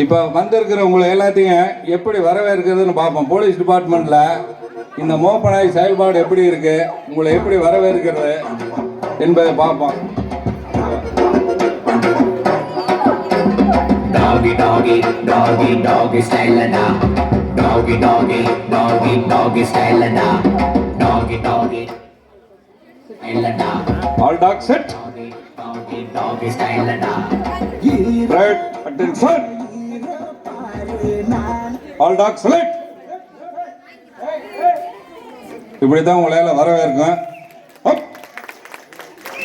இப்போ வந்திருக்கிற உங்களை எல்லாத்தையும் எப்படி வரவேற்கிறதுன்னு பார்ப்போம் போலீஸ் டிபார்ட்மெண்ட்டில் இந்த மோப்பனாய் செயல்பாடு எப்படி இருக்கு உங்களை எப்படி வரவேற்கிறது என்பதை பார்ப்போம் Doggy, doggy, doggy, doggy style da. Doggy, doggy, doggy, doggy style da. Doggy, doggy, style da. All dog set Doggy, doggy, doggy style da. Right attention all dog select இப்படி தான் உங்களால் வரவேற்கும்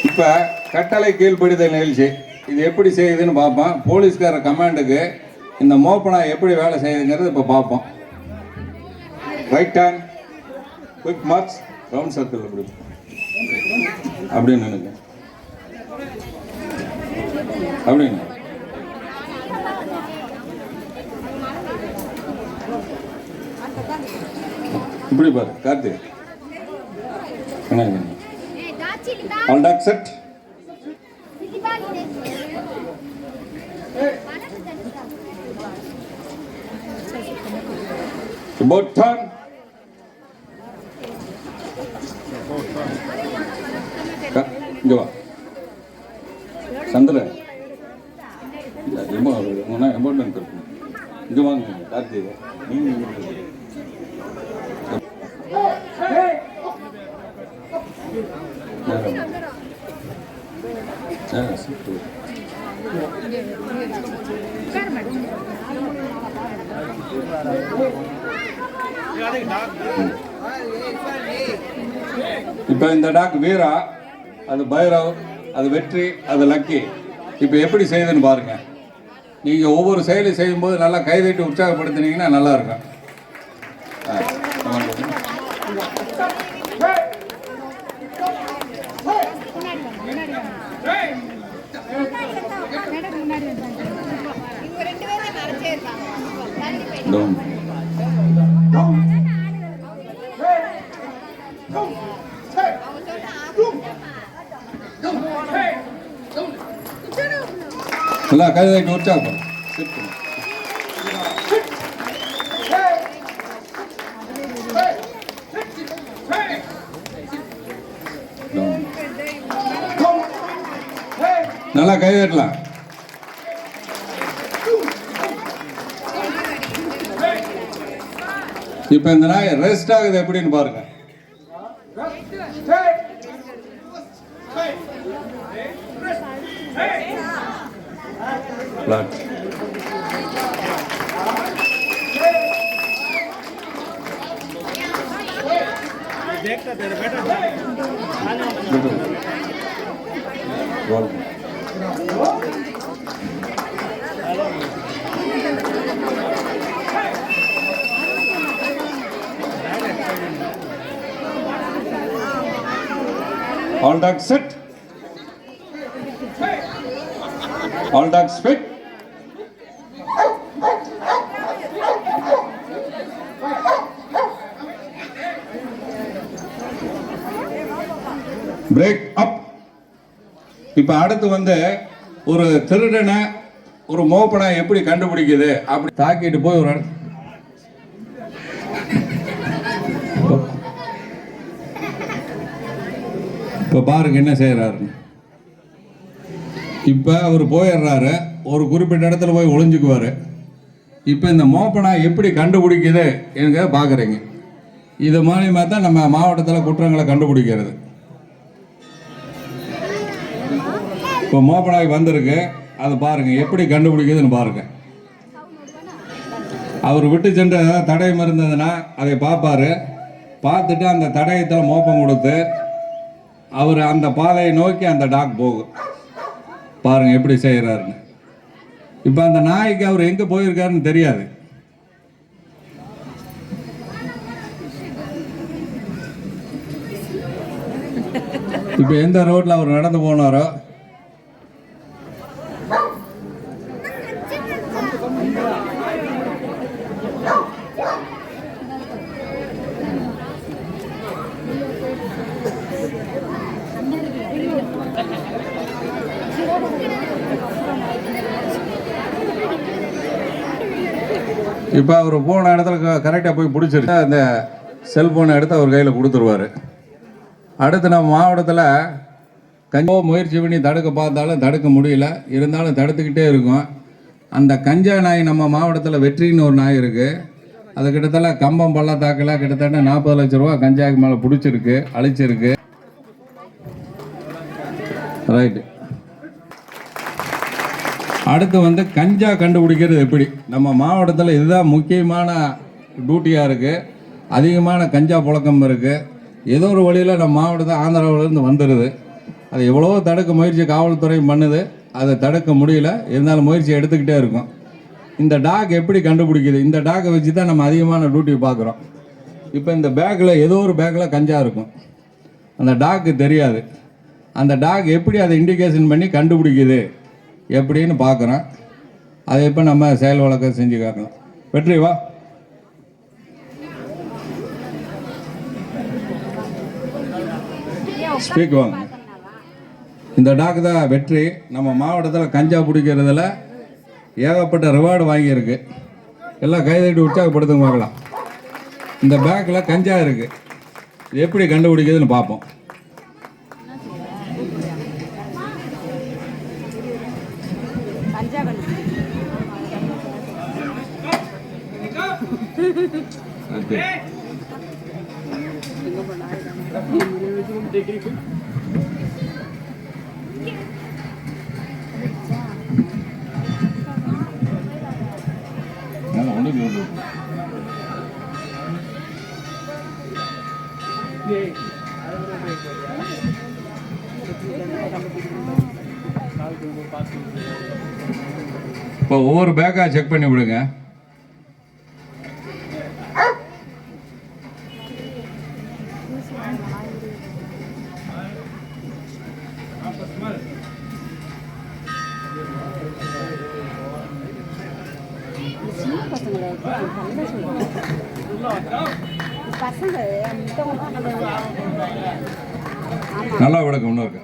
இப்போ கட்டளை கீழ்ப்படிதல் நிகழ்ச்சி. இது எப்படி செய்யுதுன்னு பார்ப்போம். போலீஸ்கார கமாண்டுக்கு இந்த மோப்பனா எப்படி வேலை செய்யுதுங்கிறது இப்போ பார்ப்போம். Right hand quick march round circle அப்படி அப்படின்னு நினைக்கிறேன். அப்படின்னு. இப்படி பாரு கார்த்திக் என்ன அவன் டாக் செட் about turn க- இங்க வா. சந்திர இம்பார்ட்டன்ட் இருக்கு? இங்க வாங்க கார்த்திகை. நீங்க இங்க வாங்க. நேரம். ஆ, சரி. இப்போ இந்த டாக் வீரா அது பைரவ் அது வெற்றி அது லக்கி. இப்போ எப்படி செய்யுதுன்னு பாருங்க. நீங்கள் ஒவ்வொரு செயலி செய்யும்போது நல்லா கைதட்டி உற்சாகப்படுத்தினீங்கன்னா நல்லா இருக்கும். நல்லா கதை உற்சாகப்படும் நல்லா கை தட்டலாம் இப்ப இந்த நாய் ரெஸ்ட் ஆகுது எப்படின்னு பாருங்க Thank you. All dogs sit. All dogs fit. Break up இப்போ அடுத்து வந்து ஒரு திருடனை ஒரு மோப்பனை எப்படி கண்டுபிடிக்குது அப்படி தாக்கிட்டு போய் ஒரு இடத்து- இப்போ பாருங்க என்ன செய்கிறாருன்னு இப்போ அவர் போயிடுறாரு ஒரு குறிப்பிட்ட இடத்துல போய் ஒளிஞ்சுக்குவார். இப்போ இந்த மோப்பனை எப்படி கண்டுபிடிக்குது எங்க பார்க்குறீங்க இது மூலியமாக தான் நம்ம மாவட்டத்தில் குற்றங்களை கண்டுபிடிக்கிறது. இப்போ மோப்பனாய் வந்திருக்கு அதை பாருங்க எப்படி கண்டுபிடிக்குதுன்னு பாருங்க. அவர் விட்டு சென்ற தடயம் இருந்ததுன்னா அதை பார்ப்பாரு பார்த்துட்டு அந்த தடயத்தில் மோப்பம் கொடுத்து அவர் அந்த பாதையை நோக்கி அந்த டாக் போகும். பாருங்க எப்படி செய்கிறாருன்னு இப்போ அந்த நாய்க்கு அவர் எங்கே போயிருக்காருன்னு தெரியாது. இப்போ எந்த ரோட்டில் அவர் நடந்து போனாரோ இப்போ அவர் போன இடத்துல கரெக்டாக போய் பிடிச்சிருக்கு அந்த செல்ஃபோனை எடுத்து அவர் கையில் கொடுத்துருவாரு. அடுத்து நம்ம மாவட்டத்தில் கஞ்சா முயற்சி பண்ணி தடுக்க பார்த்தாலும் தடுக்க முடியல. இருந்தாலும் தடுத்துக்கிட்டே இருக்கும். அந்த கஞ்சா நாய் நம்ம மாவட்டத்தில் வெற்றின்னு ஒரு நாய் இருக்குது அது கிட்டத்தட்ட கம்பம் பள்ளத்தாக்கில் கிட்டத்தட்ட நாற்பது லட்ச ரூபா கஞ்சாக்கு மேலே பிடிச்சிருக்கு அழிச்சிருக்கு. ரைட்டு அடுத்து வந்து கஞ்சா கண்டுபிடிக்கிறது எப்படி? நம்ம மாவட்டத்தில் இதுதான் முக்கியமான டியூட்டியாக இருக்குது அதிகமான கஞ்சா புழக்கம் இருக்குது ஏதோ ஒரு வழியில் நம்ம மாவட்டத்தை ஆந்திராவிலேருந்து வந்துடுது அது எவ்வளவோ தடுக்க முயற்சி காவல்துறையும் பண்ணுது. அதை தடுக்க முடியல. இருந்தாலும் முயற்சி எடுத்துக்கிட்டே இருக்கும். இந்த டாக் எப்படி கண்டுபிடிக்குது? இந்த டாக்கை வச்சு தான் நம்ம அதிகமான டியூட்டி பார்க்குறோம். இப்போ இந்த பேக்கில் ஏதோ ஒரு பேக்கில் கஞ்சா இருக்கும். அந்த டாக்கு தெரியாது. அந்த டாக் எப்படி அதை இண்டிகேஷன் பண்ணி கண்டுபிடிக்குது? எப்படின்னு பார்க்குறோம் அதை இப்போ நம்ம செயல் வழக்கம் செஞ்சு காட்டலாம். வெற்றி வா. ஸ்பீக் வாங்க இந்த டாக் தான் வெற்றி. நம்ம மாவட்டத்தில் கஞ்சா பிடிக்கிறதுல ஏகப்பட்ட ரிவார்டு வாங்கியிருக்கு. எல்லாம் கைதட்டி உற்சாகப்படுத்துங்க பார்க்கலாம் இந்த பேக்கில் கஞ்சா இருக்குது எப்படி கண்டுபிடிக்குதுன்னு பார்ப்போம். ஓகே நல்லா ஒன்றுக்கு ஒன்று இப்போ ஒவ்வொரு பேக்காக செக் பண்ணி விடுங்க. சின்ன பசங்களை நல்ல சொல்லுவாங்க. பசங்க நல்லா விளக்கம் இன்னும்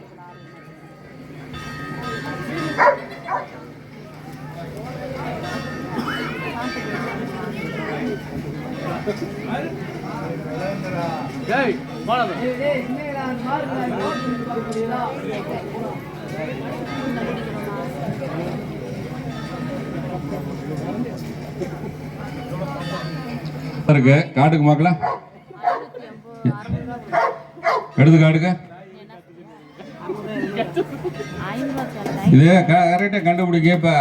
இருக்கு காட்டுக்கு பார்க்கலாம் எடுத்து காட்டுக்க இது கரெக்டாக கண்டுபிடிக்க இப்போ.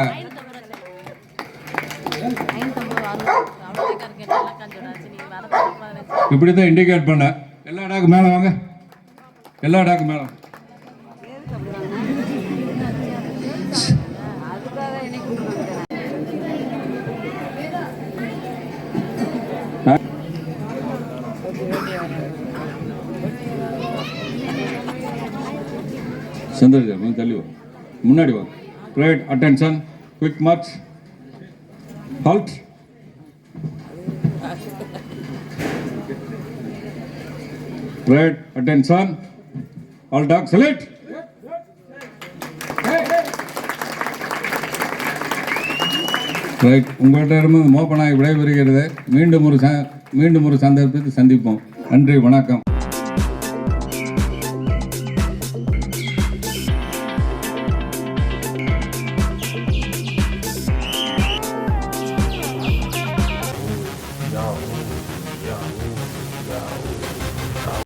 இப்படி தான் இண்டிகேட் பண்ண. எல்லா டாக்கு மேலே வாங்க. எல்லா டாக்கு மேலே. வாங்க. செந்தில் சார் கொஞ்சம் தள்ளி வா. முன்னாடி வா. Right attention quick march halt right attention all dog select right உங்கள்கிட்ட இருந்து மோப்பனாய் விடைபெறுகிறது. மீண்டும் ஒரு ச மீண்டும் ஒரு சந்தர்ப்பத்தை சந்திப்போம். நன்றி வணக்கம்.